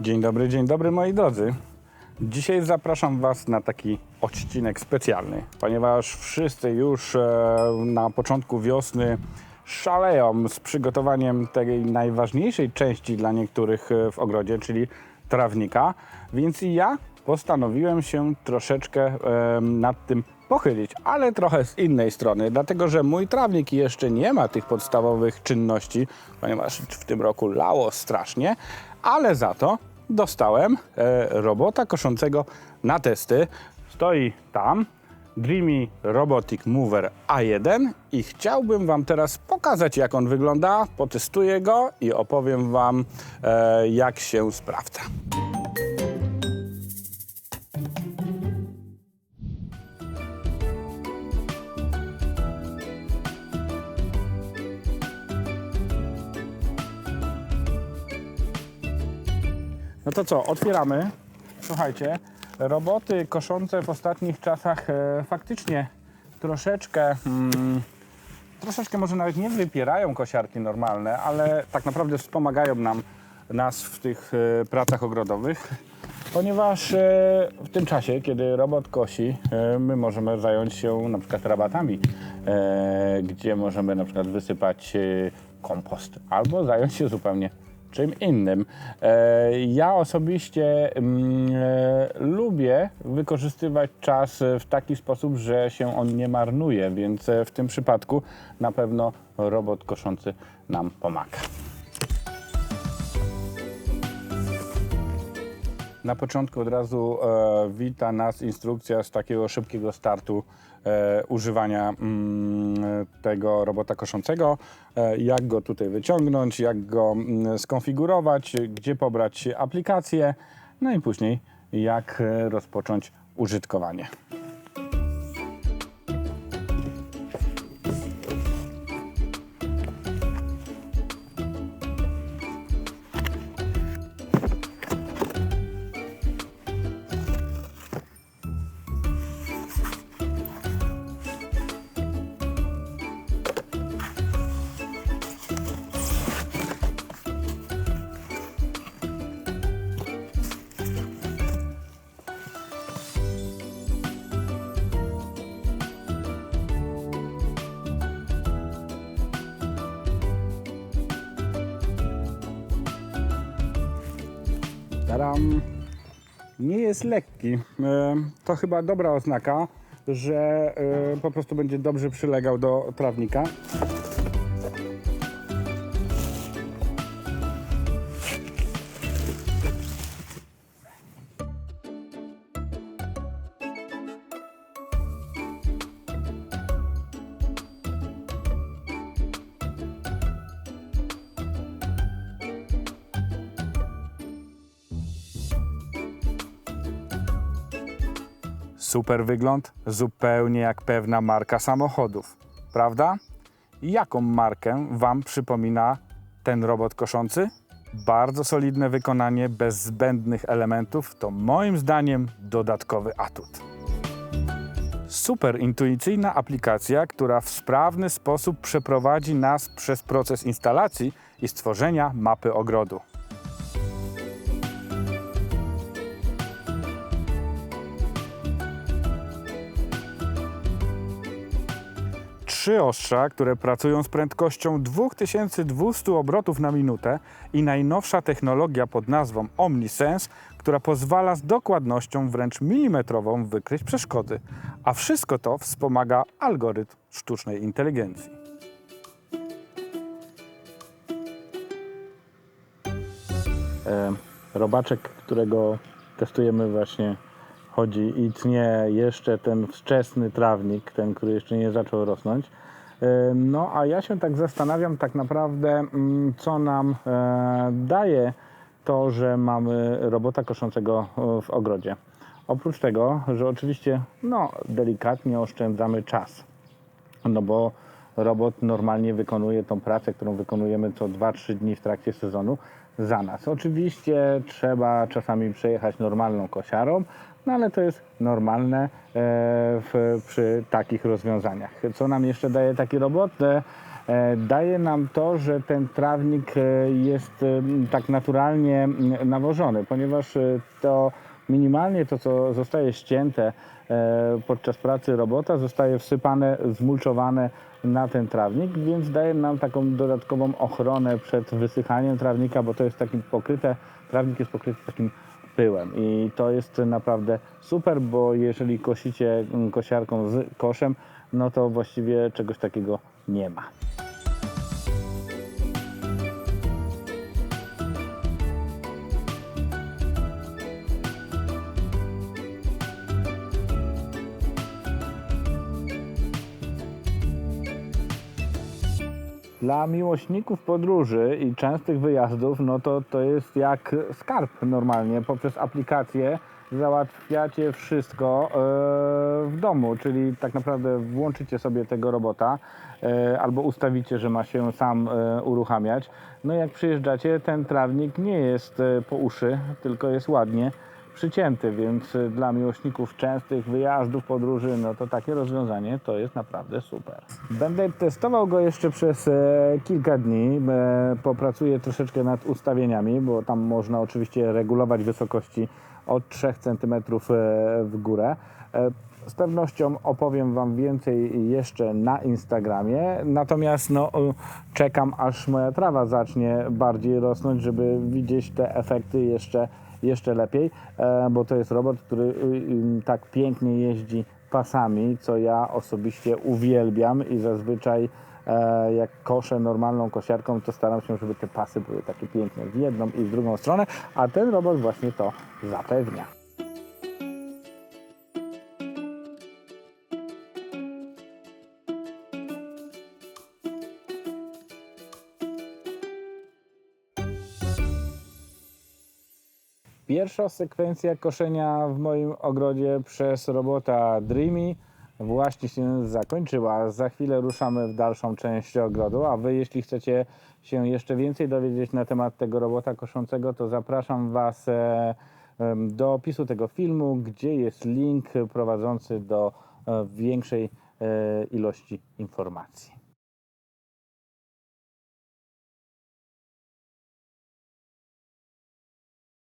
Dzień dobry, dzień dobry moi drodzy. Dzisiaj zapraszam Was na taki odcinek specjalny, ponieważ wszyscy już e, na początku wiosny szaleją z przygotowaniem tej najważniejszej części dla niektórych e, w ogrodzie, czyli trawnika, więc ja postanowiłem się troszeczkę e, nad tym pochylić, ale trochę z innej strony, dlatego że mój trawnik jeszcze nie ma tych podstawowych czynności, ponieważ w tym roku lało strasznie, ale za to dostałem e, robota koszącego na testy. Stoi tam Dreamy Robotic Mover A1 i chciałbym Wam teraz pokazać jak on wygląda, potestuję go i opowiem Wam e, jak się sprawdza. No to co, otwieramy. Słuchajcie, roboty koszące w ostatnich czasach e, faktycznie troszeczkę, mm, troszeczkę może nawet nie wypierają kosiarki normalne, ale tak naprawdę wspomagają nam, nas w tych e, pracach ogrodowych, ponieważ e, w tym czasie, kiedy robot kosi, e, my możemy zająć się na przykład rabatami, e, gdzie możemy na przykład wysypać e, kompost albo zająć się zupełnie czym innym. E, Ja osobiście mm, e, lubię wykorzystywać czas w taki sposób, że się on nie marnuje, więc e, w tym przypadku na pewno robot koszący nam pomaga. Na początku od razu e, wita nas instrukcja z takiego szybkiego startu e, używania mm, tego robota koszącego. E, jak go tutaj wyciągnąć, jak go mm, skonfigurować, gdzie pobrać aplikację, no i później jak e, rozpocząć użytkowanie. Taram nie jest lekki. E, To chyba dobra oznaka, że e, po prostu będzie dobrze przylegał do trawnika. Super wygląd, zupełnie jak pewna marka samochodów, prawda? Jaką markę Wam przypomina ten robot koszący? Bardzo solidne wykonanie, bez zbędnych elementów to moim zdaniem dodatkowy atut. Super intuicyjna aplikacja, która w sprawny sposób przeprowadzi nas przez proces instalacji i stworzenia mapy ogrodu. Trzy ostrza, które pracują z prędkością 2200 obrotów na minutę i najnowsza technologia pod nazwą OmniSense, która pozwala z dokładnością wręcz milimetrową wykryć przeszkody. A wszystko to wspomaga algorytm sztucznej inteligencji. E, robaczek, którego testujemy właśnie chodzi i tnie jeszcze ten wczesny trawnik, ten, który jeszcze nie zaczął rosnąć. E, No a ja się tak zastanawiam tak naprawdę, mm, co nam e, daje to, że mamy robota koszącego e, w ogrodzie. Oprócz tego, że oczywiście no, delikatnie oszczędzamy czas, no bo robot normalnie wykonuje tą pracę, którą wykonujemy co 2-3 dni w trakcie sezonu za nas. Oczywiście trzeba czasami przejechać normalną kosiarą, no ale to jest normalne e, w, przy takich rozwiązaniach. Co nam jeszcze daje taki robot? E, daje nam to, że ten trawnik e, jest tak naturalnie nawożony, ponieważ to minimalnie to, co zostaje ścięte e, podczas pracy robota, zostaje wsypane, zmulczowane na ten trawnik, więc daje nam taką dodatkową ochronę przed wysychaniem trawnika, bo to jest taki pokryte, trawnik jest pokryty takim pyłem i to jest naprawdę super, bo jeżeli kosicie mm, kosiarką z koszem, no to właściwie czegoś takiego nie ma. Dla miłośników podróży i częstych wyjazdów, no to to jest jak skarb normalnie. Poprzez aplikację załatwiacie wszystko e, w domu, czyli tak naprawdę włączycie sobie tego robota e, albo ustawicie, że ma się sam e, uruchamiać. No jak przyjeżdżacie, ten trawnik nie jest po uszy, tylko jest ładnie przycięty, więc y, dla miłośników częstych wyjazdów, podróży, no to takie rozwiązanie to jest naprawdę super. Będę testował go jeszcze przez e, kilka dni, e, popracuję troszeczkę nad ustawieniami, bo tam można oczywiście regulować wysokości od 3 cm e, w górę. Z pewnością opowiem Wam więcej jeszcze na Instagramie, natomiast no, czekam aż moja trawa zacznie bardziej rosnąć, żeby widzieć te efekty jeszcze, jeszcze lepiej, e, bo to jest robot, który y, tak pięknie jeździ pasami, co ja osobiście uwielbiam i zazwyczaj e, jak koszę normalną kosiarką, to staram się, żeby te pasy były takie piękne w jedną i w drugą stronę, a ten robot właśnie to zapewnia. Pierwsza sekwencja koszenia w moim ogrodzie przez robota Dreamy właśnie się zakończyła. Za chwilę ruszamy w dalszą część ogrodu, a Wy jeśli chcecie się jeszcze więcej dowiedzieć na temat tego robota koszącego, to zapraszam Was e, do opisu tego filmu, gdzie jest link prowadzący do e, większej e, ilości informacji.